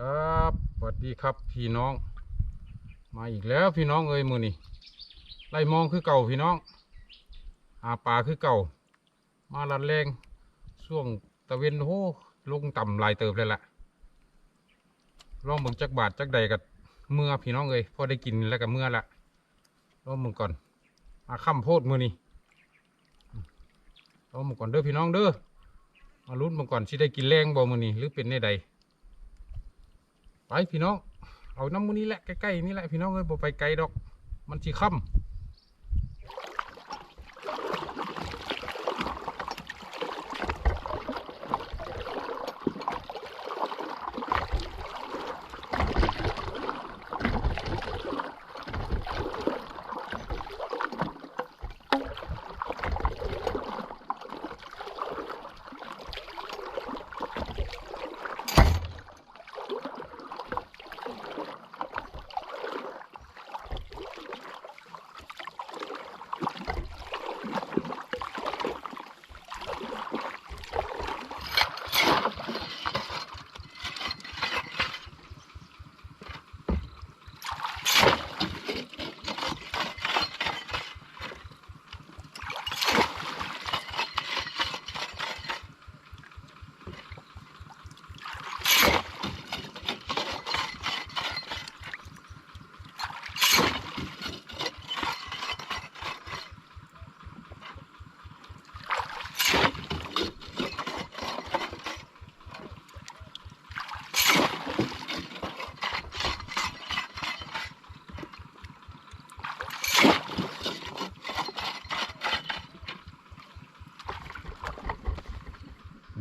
ครับสวัสดีครับพี่น้อง มาอีกแล้วพี่น้องเอ้ยมือนี่ไล่มองคือเก่าพี่น้องหาปลาคือเก่า มาลัดแรงช่วงตะเวนโอ้ลงต่ำลายเติบเลยล่ะลองเบิ่งจักบาทจักใดกับเมื่อพี่น้องเอ้ยพอได้กินแล้วกับเมื่อละลองเบิ่งก่อนมาค่ำโพดมือนี่ลองเบิ่งก่อนเด้อพี่น้องเด้อมาลุ้นเบิ่งก่อนสิได้กินแรงบ่มือนี่หรือเป็นในใด ไปพี่น้องเอาน้ำมูนี้แหละใกล้ๆนี่แหละพี่น้องเลยบ่ไปไกลดอก มันจีค่ำ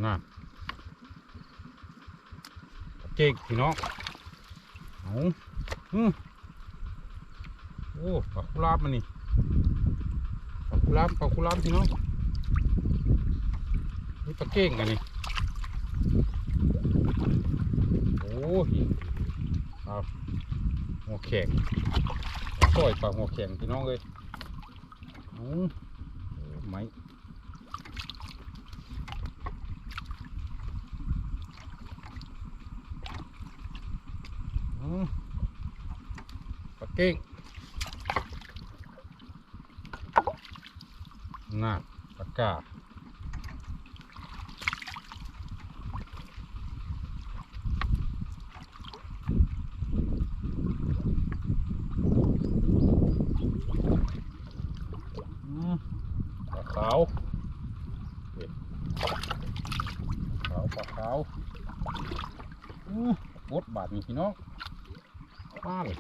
น่ะ เจกพี่น้องเอาอืมโอ้ปลาคุลาบมันนี่ปลาคุลาบปลาคุลาบพี่น้องนี่ปลาเก้งกันนี่โอ้ยครับหัวแข็งซอยปลาหัวแข็งพี่น้องเลยอาโอ้ไม้ อืมปลา เก้งน่าปลากาอืมปลาขาวเด็ดขาวปลาขาวอืมปลาปดบาทนี่พี่น้องมาเลย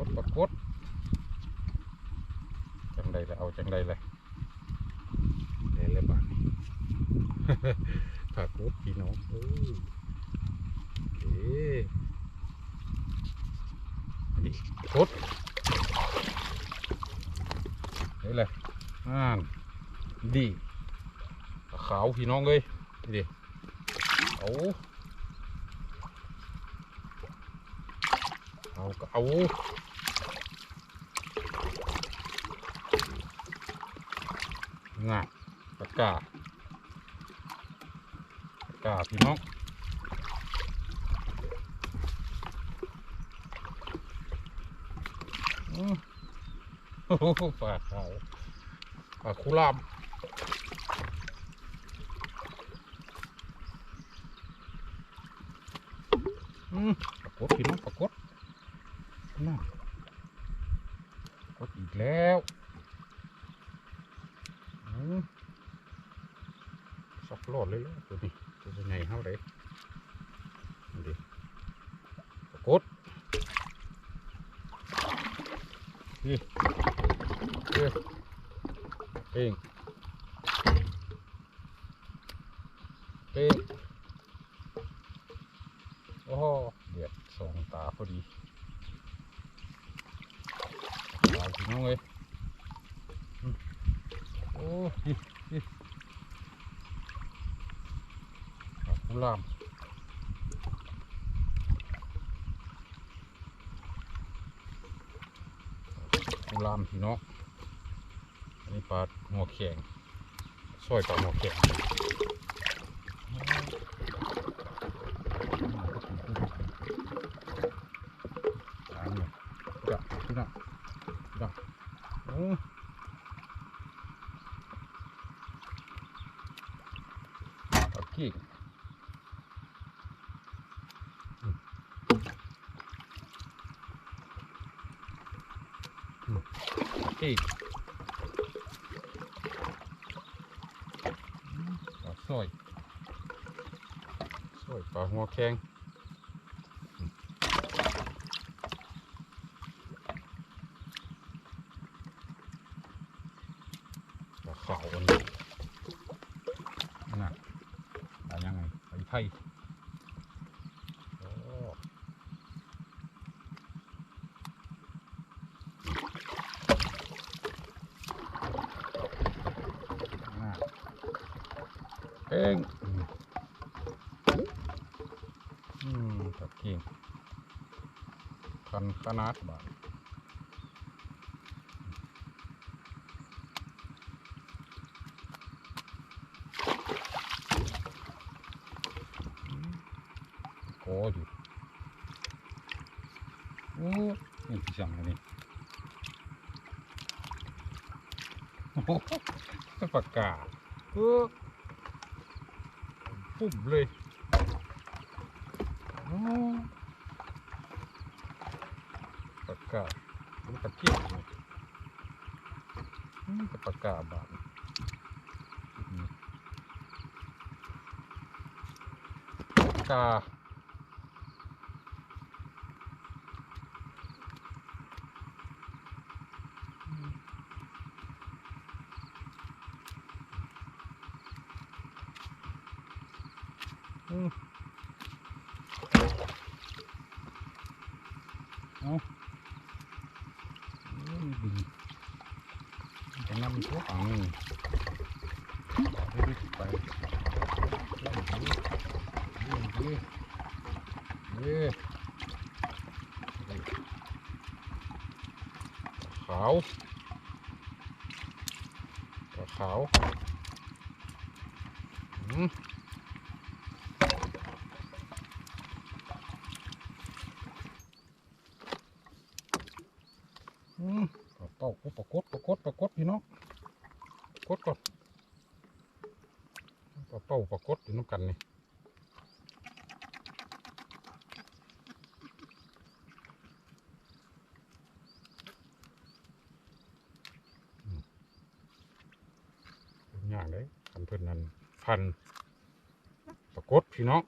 กดปรากดจังใดเลยเอาจังใดเลยเดี๋ยวเลยบาทปรากดพี่น้องเออเอ๊ะดิกดเดี๋ยวเลยอ่านดีปลาขาวพี่น้องเลยดิเอาเอาก็เอา ง่ะปากาปากาพี่น้องอือโอ้โหปลาขาวปลาคุรามอืมปรากฏพี่น้องปรากฏน่ะกดอีกแล้ว สับโลดเลยแล้วตัวนี้ตัวใหญ่เท่าไรดูดิกดนี่เอเป้งเป้งโอ้โหเดือดสองตาพอดีเอาพี่น้องเลยอืมโอ้ยนี่เอา กุหลามกุหลามพี่น้องอันนี้ปลาหัวแข็งซอยปลาหัวแข็ง ปีกปลาสร้อยสร้อยปลาหัวแข็งปลาขาวอันนี้น่ะปลายังไงปลาไทยโอ้ อ่า เป้งอืมตะเกียงคันขนาดบาทโกอยู่โอ้นี่พี่สั่งอันนี้โอ้โหปากกาเลยโอ้ปากกามันตะเกียบเลยอื มแต่ปากกาบาดอืมปากกาอืม เอาโอ้ยดึงมันจะนำทั่วฝั่งนี่ไปดิไปเล่นดิเล่นดิเย้ขาวขาวอืม อืมปลา เป้าโอ้ปลากดปลากดปลากดพี่น้องกดก่อนปลาเป้าปลากดอยู่น้ำกันนี่ย่างเลยคันเพื่อนนั้นพันปลากดพี่น้อง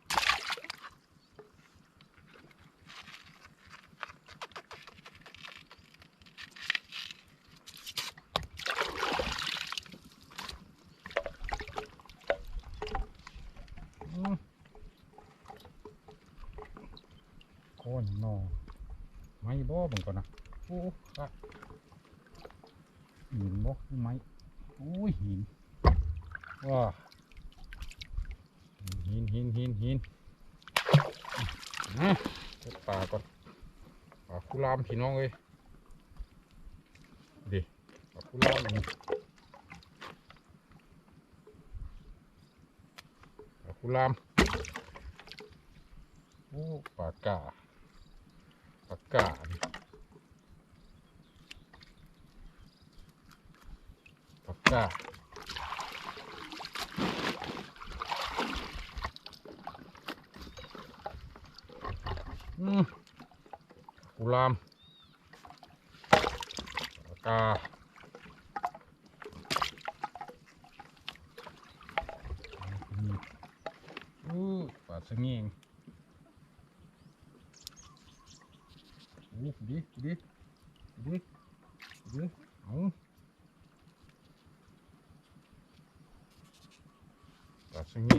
อืม ก้อนนอไม่บ่บังก่อนนะโอ้ค่ะหินบ่ไม้โอ้ยหินว้าหินหินหินหินนะเก็บปลาก่อนปลาคุรามพี่น้องเอ้ยดิปลาคุรามนี่ปลาคุรามโอ้ปากกา ปากกานี่ปากกาอืมกุลามปากกาอืมอู้ปลาสงเง ดิดิดิดิดิเอาปลาสงี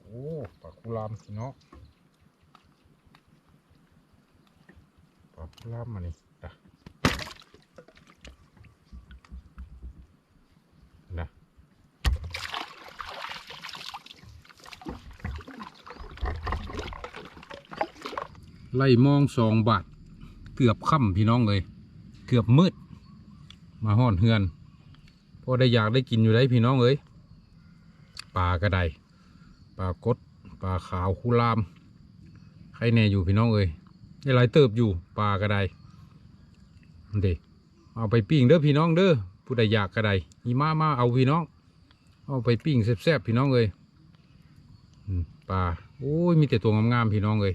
โอ้ปลาคุลามพี่น้องปลาคุลามมานี่จ้ะนะ ไล่มองสองบาท เกือบค่ำพี่น้องเลย เกือบมืด มาห่อนเฮือนพอได้อยากได้กินอยู่ได้พี่น้องเอ้ยปลากระไดปลากดปลาขาวคูลาม ใครแน่อยู่พี่น้องเอ้ยได้หลายเติบอยู่ปลากระไดเด็เอาไปปิ้งเด้อพี่น้องเด้อผู้ใดอยากกระไดอีมามาเอาพี่น้อง เอาไปปิ้งแซ่บๆพี่น้องเอ้ยปลาโอ้ยมีแต่ตัวงามๆพี่น้องเอ้ย